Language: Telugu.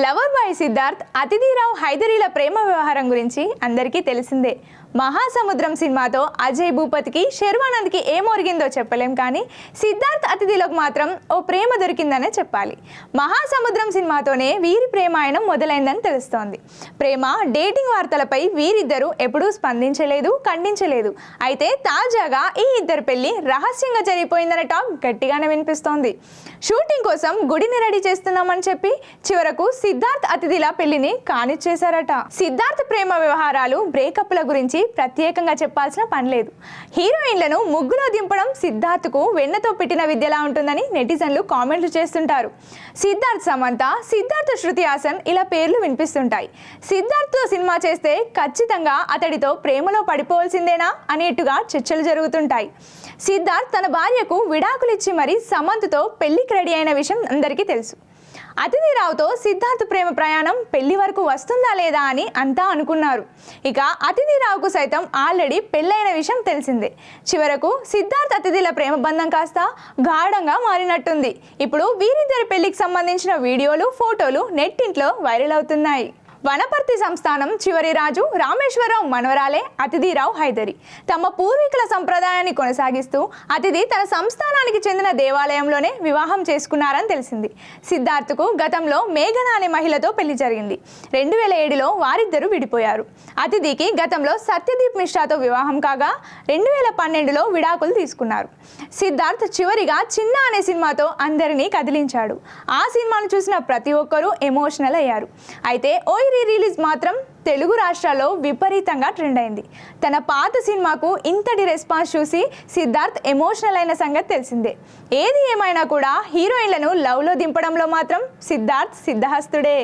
లవర్ బాయ్ సిద్ధార్థ్ అతిథిరావు హైదరీల ప్రేమ వ్యవహారం గురించి అందరికీ తెలిసిందే. మహాసముద్రం సినిమాతో అజయ్ భూపతికి శర్వానంద్కి ఏమొరిగిందో చెప్పలేం కానీ సిద్ధార్థ్ అతిథిలోకి మాత్రం ఓ ప్రేమ దొరికిందనే చెప్పాలి. మహాసముద్రం సినిమాతోనే వీరి ప్రేమాయణం మొదలైందని తెలుస్తోంది. ప్రేమ డేటింగ్ వార్తలపై వీరిద్దరూ ఎప్పుడూ స్పందించలేదు ఖండించలేదు. అయితే తాజాగా ఈ ఇద్దరు పెళ్ళి రహస్యంగా జరిగిపోయిందనే టాక్ గట్టిగానే వినిపిస్తోంది. షూటింగ్ కోసం గుడిని రెడీ చేస్తున్నామని చెప్పి చివరకు సిద్ధార్థ్ అతిథిల పెళ్ళిని కానిచ్చేశారట. సిద్ధార్థ్ ప్రేమ వ్యవహారాలు బ్రేకప్ల గురించి ప్రత్యేకంగా చెప్పాల్సిన పని లేదు. హీరోయిన్లను ముగ్గులో దింపడం సిద్ధార్థ్కు వెన్నతో పెట్టిన విద్యలా ఉంటుందని నెటిజన్లు కామెంట్లు చేస్తుంటారు. సిద్ధార్థ్ సమంత సిద్ధార్థ్ శృతి హాసన్ ఇలా పేర్లు వినిపిస్తుంటాయి. సిద్ధార్థ్తో సినిమా చేస్తే ఖచ్చితంగా అతడితో ప్రేమలో పడిపోవాల్సిందేనా అనేట్టుగా చర్చలు జరుగుతుంటాయి. సిద్ధార్థ్ తన భార్యకు విడాకులిచ్చి మరీ సమంత్తో పెళ్ళికి రెడీ అయిన విషయం అందరికీ తెలుసు. అతిథి రావుతో సిద్ధార్థ్ ప్రేమ ప్రయాణం పెళ్ళి వరకు వస్తుందా లేదా అని అంతా అనుకున్నారు. ఇక అతిథి రావుకు సైతం ఆల్రెడీ పెళ్ళైన విషయం తెలిసిందే. చివరకు సిద్ధార్థ్ అతిథిల ప్రేమ బంధం కాస్త గాఢంగా మారినట్టుంది. ఇప్పుడు వీరిద్దరి పెళ్ళికి సంబంధించిన వీడియోలు ఫోటోలు నెట్టింట్లో వైరల్ అవుతున్నాయి. వనపర్తి సంస్థానం చివరి రాజు రామేశ్వరరావు మనవరాలే అతిథిరావు హైదరి. తమ పూర్వీకుల సంప్రదాయాన్ని కొనసాగిస్తూ అతిథి తన సంస్థానానికి చెందిన దేవాలయంలోనే వివాహం చేసుకున్నారని తెలిసింది. సిద్ధార్థకు గతంలో మేఘన అనే మహిళతో పెళ్ళి జరిగింది. రెండు వేల ఏడులో వారిద్దరూ విడిపోయారు. అతిథికి గతంలో సత్యదీప్ మిశ్రాతో వివాహం కాగా రెండు వేల పన్నెండులో విడాకులు తీసుకున్నారు. సిద్ధార్థ్ చివరిగా చిన్న అనే సినిమాతో అందరినీ కదిలించాడు. ఆ సినిమాను చూసిన ప్రతి ఒక్కరూ ఎమోషనల్ అయ్యారు. అయితే ఓయి రీ రిలీజ్ మాత్రం తెలుగు రాష్ట్రాల్లో విపరీతంగా ట్రెండ్ అయింది. తన పాత సినిమాకు ఇంతటి రెస్పాన్స్ చూసి సిద్ధార్థ్ ఎమోషనల్ అయిన సంగతి తెలిసిందే. ఏది ఏమైనా కూడా హీరోయిన్లను లవ్లో దింపడంలో మాత్రం సిద్ధార్థ్ సిద్ధహస్తుడే.